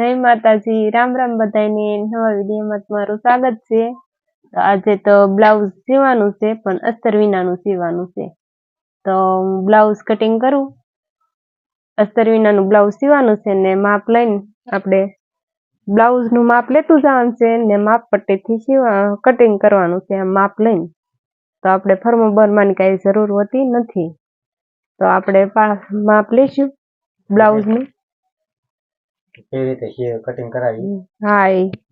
જય માતાજી. રામ રામ બધાને નવા વિડીયોમાં તમારું સ્વાગત છે. આજે તો બ્લાઉઝ સીવાનું છે, પણ અસ્તર વિનાનું સીવાનું છે. તો બ્લાઉઝ કટિંગ કરું. અસ્તર વિનાનું બ્લાઉઝ સીવાનું છે ને માપ લઈને આપણે બ્લાઉઝનું માપ લેતું જવાનું છે ને માપ પટ્ટીથી સીવા, કટિંગ કરવાનું છે માપ લઈને. તો આપણે ફર્મો બરમાની કાંઈ જરૂર હોતી નથી. તો આપણે માપ લઈશું બ્લાઉઝનું. કેવી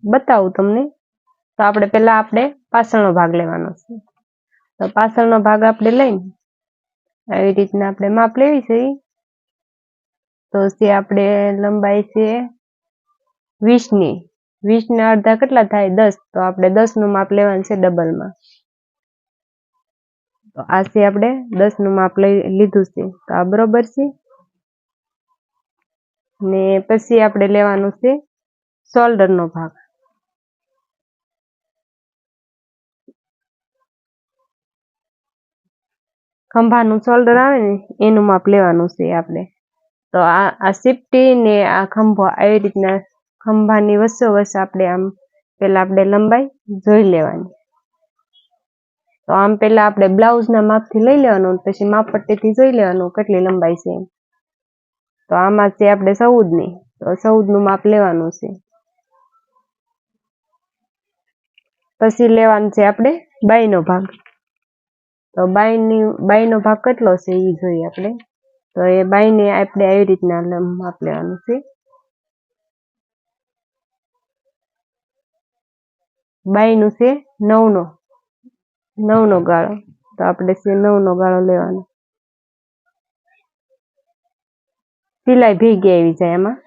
બતાવું તમને. તો આપણે પહેલા આપણે પાછળનો ભાગ લેવાનો છે. તો પાછળનો ભાગ આપણે લઈને આવી રીતના આપણે માપ લેવી છે. તો છે આપણે લંબાઈ છે વીસની, વીસના અડધા કેટલા થાય? દસ. તો આપણે દસનું માપ લેવાનું છે ડબલમાં. તો આ આપણે દસનું માપ લઈ લીધું છે. તો આ બરોબર છે. ને પછી આપણે લેવાનું છે શોલ્ડરનો ભાગ. ખંભાનું શોલ્ડર આવે ને, એનું માપ લેવાનું છે આપણે. તો આ આ સિફટી ને આ ખંભો આવી રીતના ખંભાની વચ્ચોવચ્ચ આપણે આમ પેલા આપણે લંબાઈ જોઈ લેવાની. તો આમ પેલા આપણે બ્લાઉઝના માપથી લઈ લેવાનું પછી માપપટ્ટીથી જોઈ લેવાનું કેટલી લંબાઈ છે એમ. તો આમાં છે આપણે ચૌદની, તો ચૌદનું માપ લેવાનું છે. પછી લેવાનું છે આપણે બાઈનો ભાગ. તો બાઈની બાઈનો ભાગ કેટલો છે એ જોઈએ આપણે. તો એ બાઈને આપણે આવી રીતના માપ લેવાનું છે. બાઈનું છે નવનો નવનો ગાળો. તો આપણે છે નવનો ગાળો લેવાનો. સિલાઈ ભેગી આવી જાય એમાં.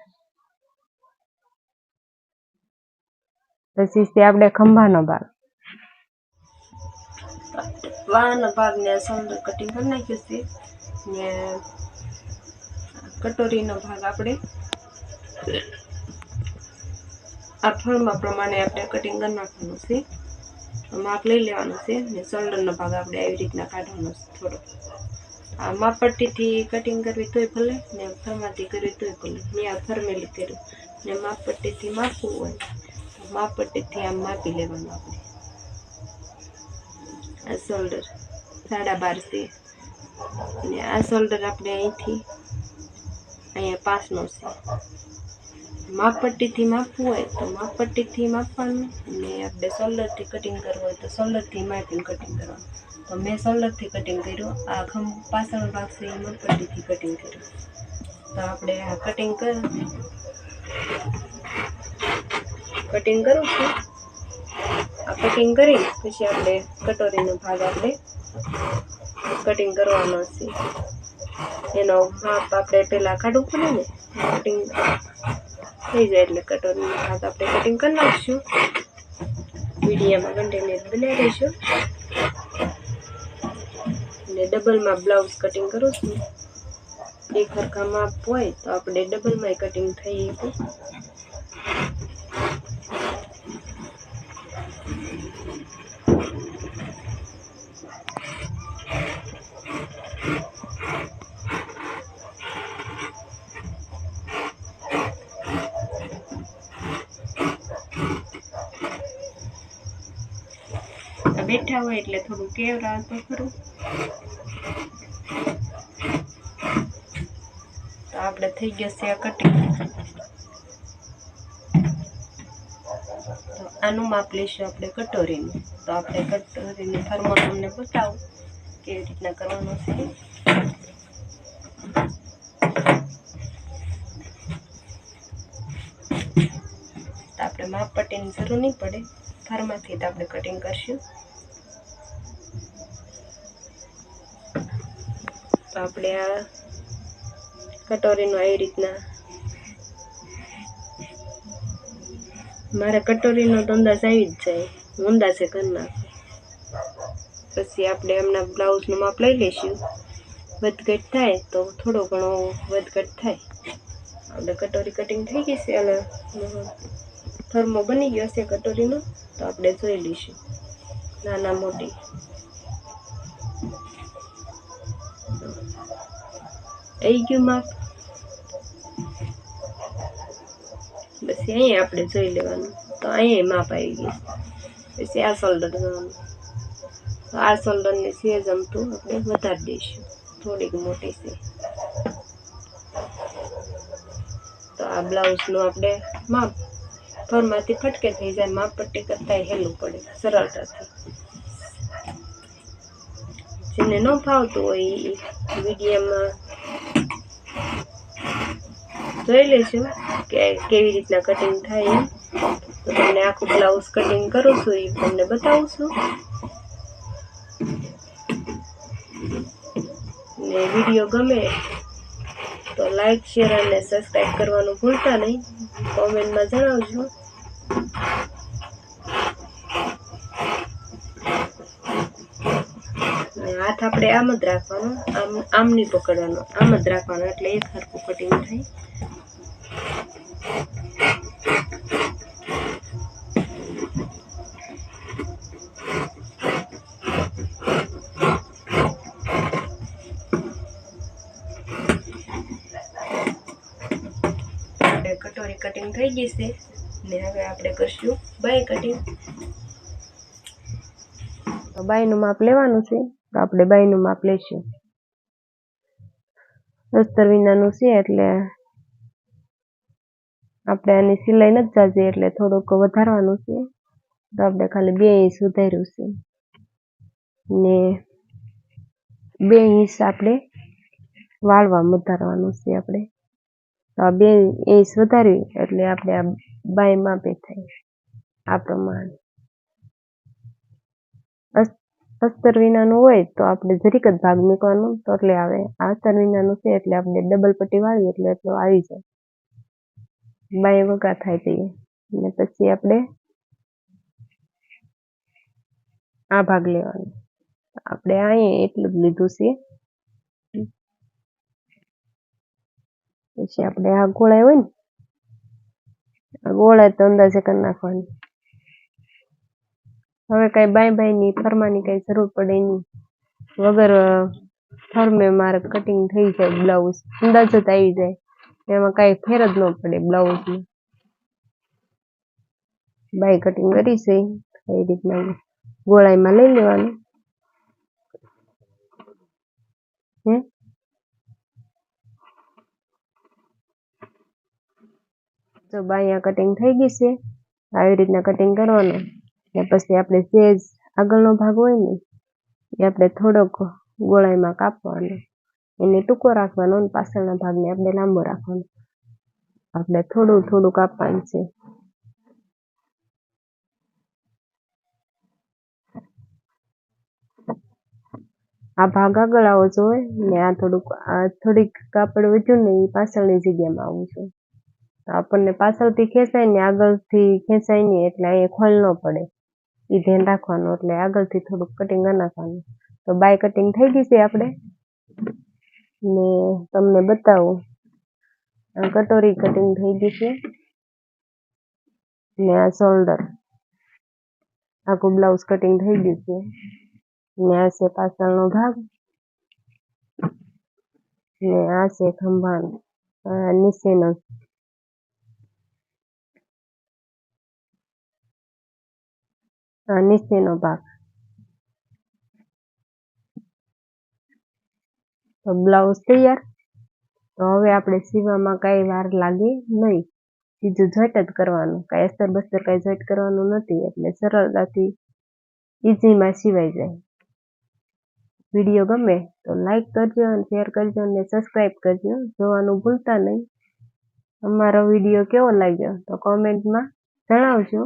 પછી તે આપણે ખંભાનો ભાગ. વાહનો ભાગ ને સમજો કટિંગ કરી નાખ્યું છે. ને કટોરીનો ભાગ આપણે આ ફળમાં પ્રમાણે આપણે કટિંગ કરી નાખવાનું છે. માપ લઈ લેવાનું છે ને શોલ્ડરનો ભાગ આપણે આવી રીતના કાઢવાનો છે થોડો. આ માપટ્ટીથી કટિંગ કરવી તોય ભલે, ને ફરમાથી કરવી તોય ભલે. મેં આ ફરમેલી કર્યું. ને માપટ્ટીથી માપવું હોય માપટ્ટીથી આમ માપી લેવાનું આપણે. આ શોલ્ડર સાડા બાર છે. અને આ શોલ્ડર આપણે અહીંથી, અહીંયા પાસનો છે. માપપટ્ટીથી માપવું હોય, તો માપપટ્ટીથી માપવાનું. અને આપણે શોલ્ડરથી કટિંગ કરવું હોય, તો શોલ્ડરથી માપીને કટિંગ કરવાનું. તો મેં સોલરથી કટિંગ કર્યું, આ ખમ પાછળનો ભાગ છે એ માપપટ્ટીથી કટિંગ કર્યું. તો આપણે આ કટિંગ કર કટિંગ કરું છું. આ કટિંગ કરી, પછી આપણે કટોરીનો ભાગ આપણે કટિંગ કરવાનો છે. એનો માપ આપણે પહેલાં કાઢવું પડે ને કટિંગ થઈ જાય એટલે કટોરીનો ભાગ આપણે કટિંગ કરી નાખીશું. મીડિયામાં કન્ટેનર બનાવી રહીશું અને ડબલમાં બ્લાઉઝ કટિંગ કરું છું. એક હરખા માપ હોય તો આપણે ડબલમાં કટિંગ થઈ શકે. બેઠા હોય એટલે થોડું કેવરા તો ખરું. તો આપણે થઈ ગયો છે કટિંગ તો આનું માપ લઈશું આપણે કટોરીનું. તો આપણે કટોરીની ફરમો તમને બતાવું કેવી રીતના કરવાનું છે. આપણે માપ પટ્ટીની જરૂર નહીં પડે. ફરમાંથી તો આપણે કટિંગ કરશું. તો આપણે આ કટોરીનું આવી રીતના મારે કટોરીનો તો અંદાજ આવી જ જાય. હું કરી નાખું પછી આપણે એમના બ્લાઉઝનું માપ લઈ લઈશું. વધઘટ થાય તો થોડો ઘણો વધઘટ થાય. આપણે કટોરી કટિંગ થઈ ગઈ છે, અને થર્મો બની ગયો છે કટોરીનો, તો આપણે જોઈ લઈશું. નાના મોટી. આવી ગયું માપ પછી અહીંયા આપણે જોઈ લેવાનું. તો અહીંયા માપ આવી ગયું પછી આ શોલ્ડર જોવાનું. આ શોલ્ડરને સેજ જમતું આપણે વધારી દઈશું. થોડીક મોટી છે. તો આ બ્લાઉઝનું આપણે માપ. ફરમાંથી ફટકે થઈ જાય, માપ પટ્ટી કરતાં હેલું પડે, સરળતાથી. જેને ન ફાવતું હોય એ વિડીયોમાં જોઈ લેશું કે કેવી રીતના કટિંગ થાય એમ. તો તમને આખું બ્લાઉઝ કટિંગ કરું છું, એ તમને બતાવું છું. ને વીડિયો ગમે તો લાઈક શેર અને સબસ્ક્રાઈબ કરવાનું ભૂલતા નહીં. કોમેન્ટમાં જણાવજો અને હાથ આપણે આમ જ રાખવાનો, આમ આમ નહીં પકડવાનો. આમ જ રાખવાનો, એટલે એક સરખું કટિંગ થાય. કટોરી કટિંગ થઈ ગઈ છે. ને હવે આપણે કરશું બાય કટિંગ. બાયનું માપ લેવાનું છે. તો આપણે બાયનું માપ લેશું. અસ્તર વિનાનું છે એટલે આપણે આની સિલાઈ નથી જાજી એટલે થોડુંક વધારવાનું છે. તો આપણે ખાલી બે ઇંચ વધાર્યું છે. ને બે ઇંચ આપણે વાળવા વધારવાનું છે આપણે. તો આ બે ઇંચ વધારી એટલે આપણે આ બાય માપે થાય. આ પ્રમાણે. અસ્તર વિનાનું હોય તો આપણે જરીક જ ભાગ મૂકવાનો તો એટલે આવે. આ અસ્તર વિનાનું છે એટલે આપણે ડબલ પટ્ટી વાળીએ એટલે એટલો આવી જાય. બાય વગા થાય જઈએ અને પછી આપણે આ ભાગ લેવાનો. આપણે અહીંયા એટલું જ લીધું છે. પછી આપણે આ ગોળાઈ હોય ને, આ ગોળાઈ તો અંદાજે કરી નાખવાની. હવે કઈ બાય બાયની ફરમાની કઈ જરૂર પડે નહીં વગર ફરમે મારે કટિંગ થઈ જાય બ્લાઉઝ અંદાજ જ આવી જાય. એમાં કઈ ફેર જ ન પડે બ્લાઉઝમાં બાય કટિંગ કરી છે. એ રીતના ગોળાઈમાં લઈ લેવાનું. હે તો બાયા કટિંગ થઈ ગઈ છે. આવી રીતના કટિંગ કરવાનું. ને પછી આપણે જે આગળનો ભાગ હોય ને, એ આપણે થોડોક ગોળાઈમાં કાપવાનો. એને ટૂંકો રાખવાનો અને પાછળના ભાગને આપણે લાંબો રાખવાનો. આપણે થોડું થોડું કાપવાનું છે. આ ભાગ આગળ આવો જોઈએ ને આ થોડુંક, આ થોડીક કાપડ વધ્યું ને એ પાછળની જગ્યામાં આવું જોઈએ આપણને પાછળથી ખેંચાય ને આગળથી ખેંચાય ને એટલે અહીંયા ખોલ ન પડે. એ ધ્યાન રાખવાનું એટલે આગળથી થોડુંક કટિંગ કરી નાખવાનું. તો બાય કટિંગ થઈ ગઈ છે આપણે. ને તમને બતાવું. કટોરી કટિંગ થઈ ગઈ છે. ને આ શોલ્ડર આખું બ્લાઉઝ કટિંગ થઈ ગયું છે. ને આ છે પાછળનો ભાગ. ને આ છે ખંભાનો આ નીચેનો. નીચેનો ભાગ. તો બ્લાઉઝ તૈયાર. તો હવે આપણે સીવામાં કાંઈ વાર લાગે નહીં. સીધું જોઈટ જ કરવાનું. કાંઈ અસ્તર બસ્તર કાંઈ જોઈટ કરવાનું નથી, એટલે સરળતાથી ઇઝીમાં સિવાઈ જાય. વીડિયો ગમે તો લાઈક કરજો અને શેર કરજો અને સબસ્ક્રાઈબ કરજો. જોવાનું ભૂલતા નહીં. અમારો વીડિયો કેવો લાગ્યો તો કોમેન્ટમાં જણાવજો.